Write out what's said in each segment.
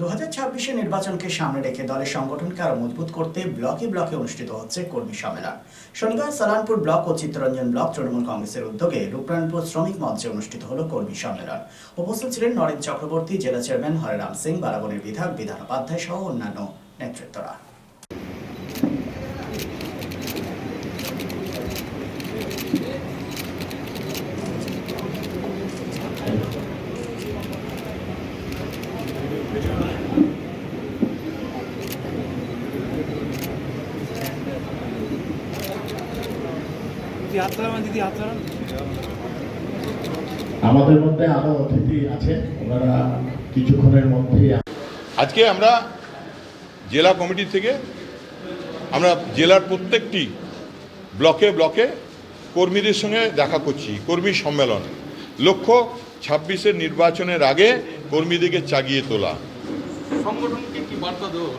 দু ছাব্বিশে নির্বাচনকে সামনে রেখে দলের সংগঠনকে আরও মজবুত করতে ব্লকে ব্লকে অনুষ্ঠিত হচ্ছে কর্মী সম্মেলন। শনিবার সালানপুর ব্লক ও চিত্তরঞ্জন ব্লক তৃণমূল কংগ্রেসের উদ্যোগে রূপনারায়ণপুর শ্রমিক মঞ্চে অনুষ্ঠিত হল কর্মী সম্মেলন। উপস্থিত ছিলেন নরেন চক্রবর্তী, জেলা চেয়ারম্যান হরেরাম সিং বারাবনের বিধায়ক বিধান উপাধ্যায় সহ অন্যান্য নেতৃত্বরা। আমাদের মধ্যে আরও অতিথি আছেন ওনারা কিছুক্ষণের মধ্যেই আজকে আমরা জেলা কমিটি থেকে আমরা জেলার প্রত্যেকটি ব্লকে ব্লকে কর্মীদের সঙ্গে দেখা করছি কর্মী সম্মেলন। লক্ষ্য ছাব্বিশের নির্বাচনের আগে কর্মীদেরকে চাগিয়ে তোলা। সংগঠনকে কি বার্তা দেওয়া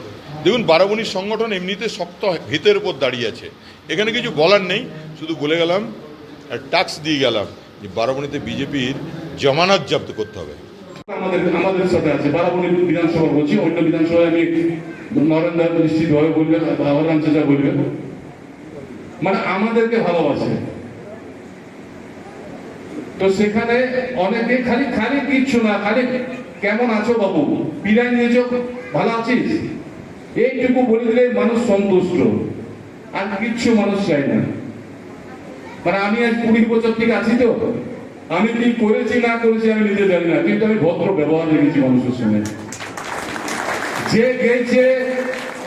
দেখুন বারাবণীর সংগঠন এমনিতে শক্ত ভিতের উপর দাঁড়িয়ে আছে। এখানে কিছু বলার নেই শুধু বলে গেলাম আর টাক্স দিয়ে গেলাম যে বারাবণীতে বিজেপির জমানত জব্দ করতে হবে। আমাদের আমাদের সাথে আছে। বারাবণী বিধানসভা বলছি অন্য বিধানসভায় আমি নরেন্দ্র নিশ্চিত ভাবে বলবেন হররাম চাচা বলবেন। মানে আমাদেরকে ভালোবাসে। তো সেখানে অনেকে খালি খালি কিচ্ছু না, খালি কেমন আছো বাবু? বিদায় নিয়েছো? ভালো আছিস? এইটুকু বলে দিলে মানুষ সন্তুষ্ট। আর কিচ্ছু মানুষ চায় না। মানে আমি আজ কুড়ি বছর থেকে আছি তো। আমি কি করেছি, না করেছি, আমি নিজে জানি না, কিন্তু আমি ভদ্র ব্যবহার রেখেছি মানুষের সঙ্গে। যে গেছে,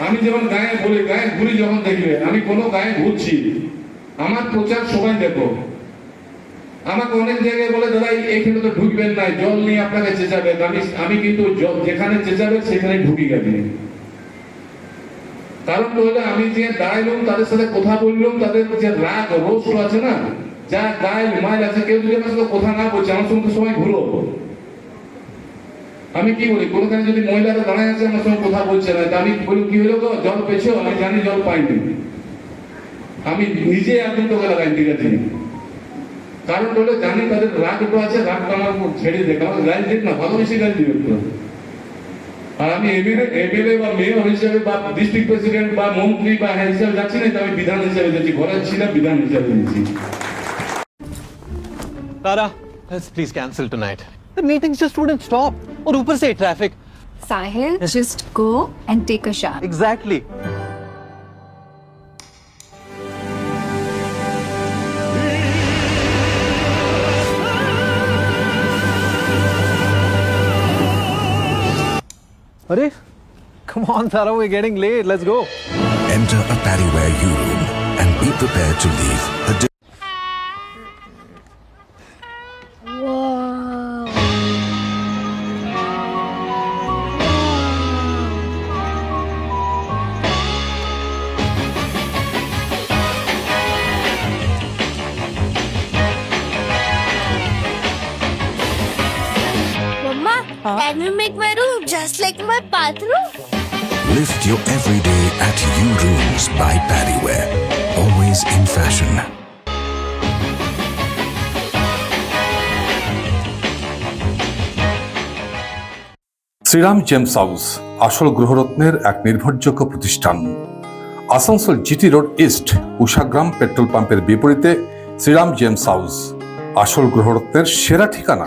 আমি যেমন গায়ে বলি, গায়ে ঘুরি যখন দেখবে, আমি কোনো গায়ে ঘুরছি। আমার প্রচার সবাই দেখো। আমাকে অনেক জায়গায় বলে, দাদা এখানে তো ঢুকবেন না, জল নিয়ে আপনাকে চেঁচাবে। আমি আমি কিন্তু যেখানে চেঁচাবে, সেখানে ঢুকি গেছি। কারণ তো হলো আমি যে দাঁড়াইলাম, তাদের সাথে কথা বললাম, তাদের যে রাগ রোষ আছে না? যা গাইল মাইল আছে, কেউ যদি আমার কথা না বলছে, আমার সঙ্গে সময় ঘুরো আমি কি বলি? কোনখানে যদি মহিলারা দাঁড়ায় আছে, আমার সঙ্গে কথা বলছে না আমি বলি, কি হলো গো? জল পেছো আমি জানি জল পাইনি। আমি নিজে আতঙ্ক লাগাই, ঠিক আছে? কারণ হলো জানি তাদের রাগটা আছে, রাগটা আমার ছেড়ে দেখ আমার গাইল দিক না, ভালোবেসে গাইল দিবে আর আমি এমএলএ এমএলএ বা মেয়র হিসেবে বা ডিস্ট্রিক্ট প্রেসিডেন্ট বা মন্ত্রী বা হ্যাঁ হিসেবে যাচ্ছি না তো আমি বিধান হিসেবে যাচ্ছি ঘরে ছিলাম বিধান হিসেবে যাচ্ছি Tara, let's please cancel tonight. The meetings just wouldn't stop. और ऊपर से traffic. Sahil, just go and take a shower. Exactly. Arey, come on, Tara, we're getting late. Let's go. Enter a Paddyware U-Room and be prepared to leave a can you make my room just like my bathroom? Lift your everyday at U-Rooms by Paddyware. Always in fashion. Shriram gems house আসল গ্রহরত্নের এক নির্ভরযোগ্য প্রতিষ্ঠান Asansol GT road east Ushagram petrol পাম্পের বিপরীতে Shriram gems house আসল গ্রহরত্নের সেরা ঠিকানা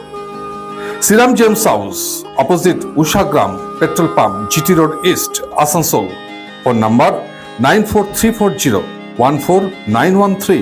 Shriram gems house, opposite Ushagram petrol pump, GT road east, Asansol. Phone number nine four three four zero, one four nine one three.